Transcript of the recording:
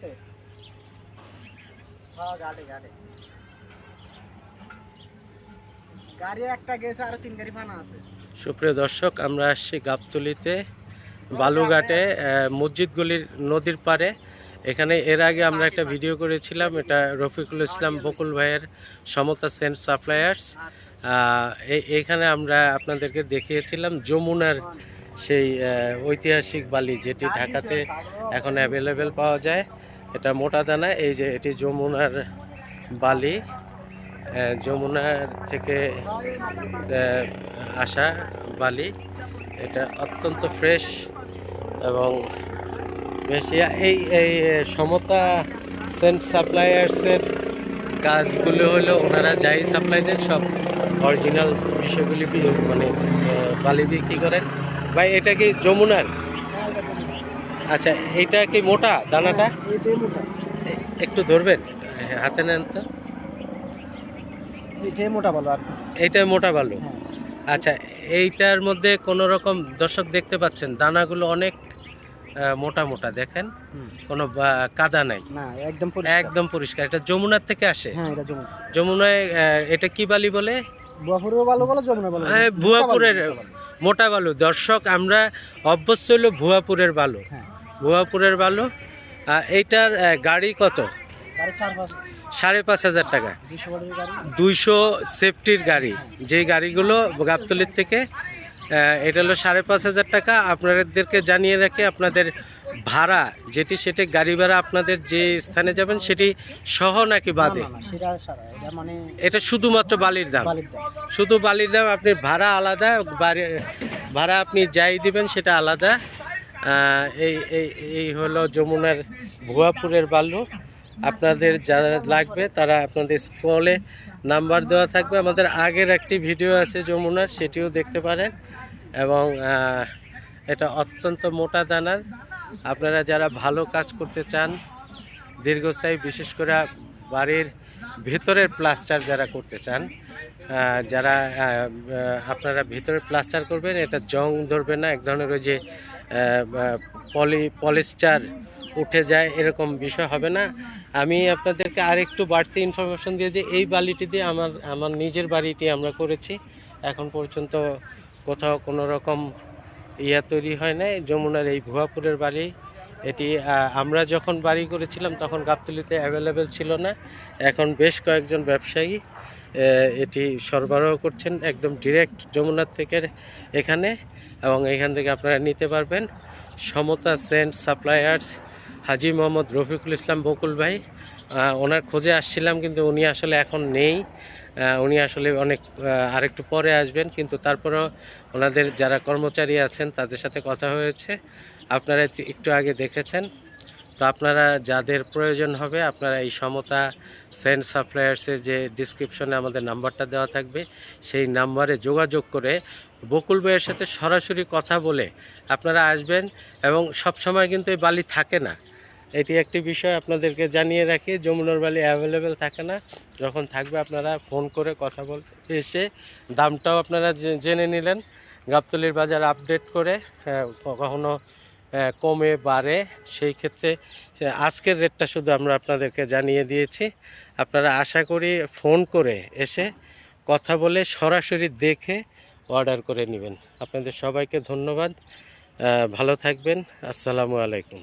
তে হ্যাঁ গাড়ি গাড়ি। গাড়ি একটা গেছে আর তিন গাড়ি ফানা আছে। সুপ্রিয় দর্শক আমরা আসছি গাবতলিতে বালুঘাটে মসজিদগুলির নদীর পাড়ে। এখানে এর আগে আমরা একটা ভিডিও করেছিলাম এটা রফিকুল ইসলাম বকুল ভাইয়ের সমতা সেন্ট সাপ্লায়ার্স। আচ্ছা। এইখানে আমরা আপনাদেরকে দেখিয়েছিলাম যমুনার সেই ঐতিহাসিক বালি যেটি ঢাকাতে এখন অ্যাভেলেবেল পাওয়া যায়, এটা মোটা দানা, এই যে এটি যমুনার বালি যমুনার থেকে আসা বালি। এটা অত্যন্ত ফ্রেশ এবং বেশি, এই এই সমতা সেন্ট সাপ্লায়ার্সের কাজগুলো হলো ওনারা যাই সাপ্লাই দেন, সব অরিজিনাল বিষয়গুলি মানে বালি বিক্রি করেন। ভাই এটা কি যমুনার? আচ্ছা এইটা কি মোটা দানাটা? মোটা। একটু ধরবেন হাতে নেন তো। এটাই মোটা ভালো আর কি। এইটা মোটা বালু হ্যাঁ। আচ্ছা এইটার মধ্যে কোনো রকম দর্শক দেখতে পাচ্ছেন দানাগুলো অনেক মোটা মোটা দেখেন? কোনো কাদা নাই। একদম পরিষ্কার। একদম পরিষ্কার। এটা যমুনার থেকে আসে? হ্যাঁ এটা যমুনা। যমুনায় এটা কি বালি বলে? হ্যাঁ, ভুয়াপুরের মোটা বালু দর্শক আমরা অভ্যস্ত হলো ভুয়াপুরের বালু হ্যাঁ। ভুয়াপুরের বালু এইটার গাড়ি কত? সাড়ে পাঁচ হাজার টাকা। দুইশো সেফটির গাড়ি। যে গাড়িগুলো গাবতলির থেকে এটা হলো সাড়ে পাঁচ হাজার টাকা। আপনাদেরকে জানিয়ে রাখি আপনাদের ভাড়া যেটি সেটি গাড়ি ভাড়া আপনাদের যে স্থানে যাবেন সেটি সহ নাকি বাদে? এটা মানে এটা শুধুমাত্র বালির দাম? শুধু বালির দাম আপনি ভাড়া আলাদা ভাড়া আপনি যাই দিবেন সেটা আলাদা। এই এই এই হলো যমুনার ভুয়াপুরের বালু। আপনাদের যারা লাগবে তারা আপনাদের স্ক্রলে নাম্বার দেওয়া থাকবে। আমাদের আগের একটি ভিডিও আছে যমুনার, সেটিও দেখতে পারেন। এবং এটা অত্যন্ত মোটা দানার। আপনারা যারা ভালো কাজ করতে চান, দীর্ঘস্থায়ী, বিশেষ করে বাড়ির ভেতরের প্লাস্টার যারা করতে চান যারা আপনারা ভিতরে প্লাস্টার করবেন, এটা জং ধরবে না। এক ধরনের ওই যে পলি, পলিস্টার উঠে যায়, এরকম বিষয় হবে না। আমি আপনাদেরকে আরেকটু বাড়তি ইনফরমেশন দিয়ে যে, এই বালিটি দিয়ে আমার আমার নিজের বাড়িটি আমরা করেছি। এখন পর্যন্ত কোথাও কোনো রকম ইয়া তৈরি হয় নাই। যমুনার এই ভুয়াপুরের বাড়ি, এটি আমরা যখন বাড়ি করেছিলাম তখন গাবতলিতে অ্যাভেলেবেল ছিল না। এখন বেশ কয়েকজন ব্যবসায়ী এটি সরবরাহ করছেন একদম ডিরেক্ট যমুনার থেকে এখানে এবং এখান থেকে আপনারা নিতে পারবেন। সমতা সেন্ট সাপ্লায়ার্স হাজি মোহাম্মদ রফিকুল ইসলাম বকুল ভাই। ওনার খোঁজে আসছিলাম, কিন্তু উনি আসলে এখন নেই। উনি আসলে অনেক আরেকটু পরে আসবেন, কিন্তু তারপরেও ওনাদের যারা কর্মচারী আছেন, তাদের সাথে কথা হয়েছে। আপনারা একটু- আগে দেখেছেন। তো আপনারা যাদের প্রয়োজন হবে, আপনারা এই সমতা সেন্ট সাপ্লায়ার্সের যে ডিসক্রিপশনে আমাদের নাম্বারটা দেওয়া থাকবে, সেই নাম্বারে যোগাযোগ করে বকুল ভাইয়ের সাথে সরাসরি কথা বলে আপনারা আসবেন, এবং সব সময় কিন্তু এই বালি থাকে না। এটি একটি বিষয় আপনাদেরকে জানিয়ে রাখি যমুনার বালি অ্যাভেলেবেল থাকে না। যখন থাকবে আপনারা ফোন করে কথা বলতে এসে দামটাও আপনারা জেনে নিলেন। গাবতলির বাজার আপডেট করে হ্যাঁ, কখনো কমে বাড়ে সেই ক্ষেত্রে আজকের রেটটা শুধু আমরা আপনাদেরকে জানিয়ে দিয়েছি। আপনারা আশা করি ফোন করে এসে কথা বলে সরাসরি দেখে অর্ডার করে নেবেন। আপনাদের সবাইকে ধন্যবাদ। ভালো থাকবেন। আসসালামু আলাইকুম।